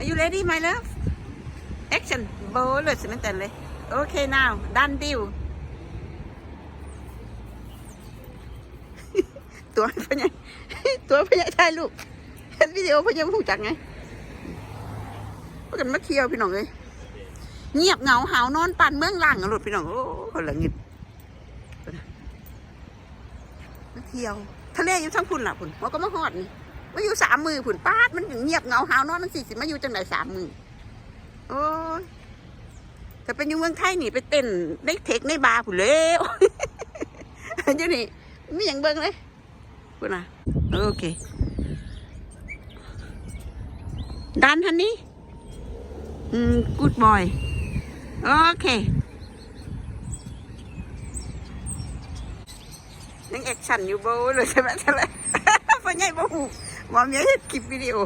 Are you ready my love Action โบเลยสิมันแต่เลย Okay now done deal ตัวพญายตัวพญายถ่ายรูปเห็นวิดีโอพญายหูจักไงพากันมาเที่ยวพี่น้องเลยเงียบเหงาหาวนอนปั่นเมืองหลังหลุดพี่น้องโอ้คนละเงิดมาเที่ยว ทะเลอยู่ทั้งพุ่นล่ะพุ่นมันก็มาหอดนี่ มาอยู่สามมือพุ่นป้าดมันเงียบเงาหาวนอนมันสี่สิมาอยู่จังไหนสามมือโอ้ยแต่เป็นอยู่เมืองไทยนี่ไปเต้นในเทคในบาร์พุ่นเลยอยู่นี่ไม่อยังเบิ่งเลยพุ่นน่ะโอเคดันทันนี้อืมกูดบอยโอเคยังแอคชั่นอยู่โบเลยใช่ไหมใช่ไหมพ่อใหญ่บ่หู บอมใหญ่เฮ็ดคลิปวิดีโอ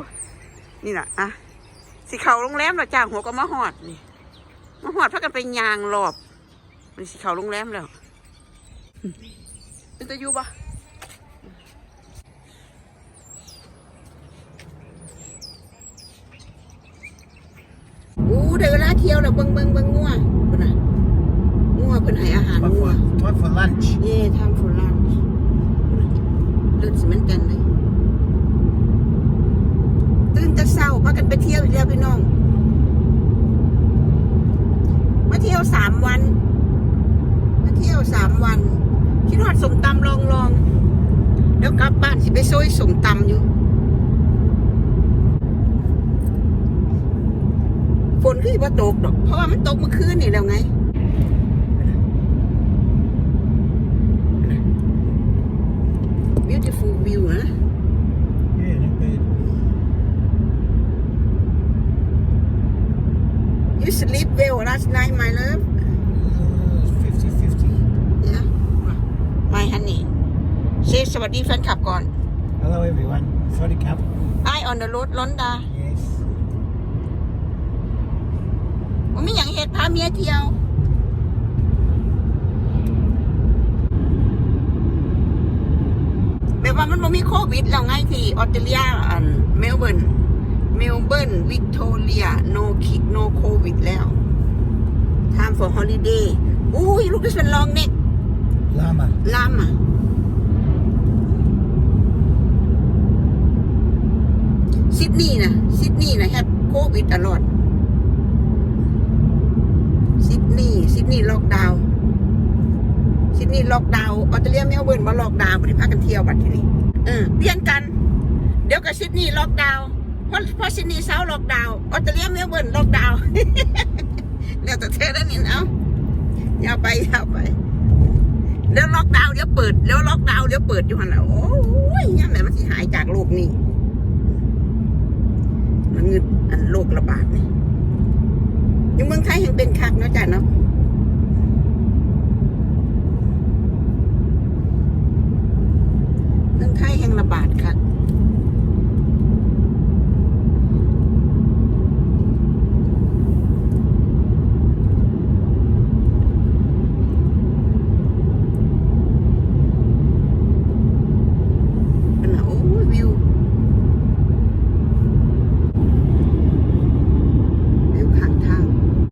นี่น่ะอะสิเขาโรงแรมแล้วจ้าหัวก็มาหอดนี่มาหอดพักกันไปยางรอบ มันสิเขาโรงแรมแล้วอืมเป็นตะยูปะอู้เดี๋ยวเวลาเที่ยวแล้วเบิ่งเบิ่งเบิ่งงัวพุ่นน่ะงัวเพิ่นให้อาหาร What งัว for, what for lunch? เย่ทำฟูลันเลือดสิมันกันเลยตื่นแต่เศร้าพากันไปเที่ยวอีกแล้วพี่น้อง มาเที่ยว สามวัน มาเที่ยวสามวันคิดว่าสมตำลองลองเดี๋ยวกลับบ้านสิไปซอยสมตำอยู่ ฝนคือว่าตกดอก เพราะว่ามันตกเมื่อคืนนี่แล้วไง beautiful view นะ Yeah, not bad. You sleep well last night my love Uh, 50-50. yeah my honey say สวัสดีแฟนคลับก่อน Hello everyone. Sorry, Cap. I on the road ล้นดา Yes. ว่ามีอย่างเหตุพาเมียเที่ยว แบบว่ามันบ่มีโควิดแล้วไงที่ออสเตรเลียอันเมลเบิร์น เมลเบิร์นวิกตอเรีย no kid no covid แล้ว time for holiday อุ้ยลูกดิฉันลองเน็ก Llama. ลามอะซิดนีย์นะซิดนีย์นะแฮปโควิดตลอดซิดนีย์ซิดนีย์ล็อกดาวน์ซิดนีย์ล็อกดาวน์ออสเตรเลียเมลเบิร์นมาล็อกดาวน์บริพากันเที่ยวบัดทีนี้ เออเปลี่ยนกัน เดี๋ยวกับซิดนีย์ล็อกดาวน์ เพราะเพราะซินีเซาล็อกดาวออสเตรเลียเมลเบิร์นล็อกดาวเดี๋ยวแต่เธอแล้วนี่เอาอย่าไปอย่าไปเดี๋ยวล็อกดาวเดี๋ยวเปิดเดี๋ยวล็อกดาวเดี๋ยวเปิดอยู่หันน่ะโอ้ยยังไงมันสิหายจากโลกนี้มันเงินอันโรคระบาดนี่ยู่เมืองไทยยังเป็นคักเนาะจ้ะเนาะ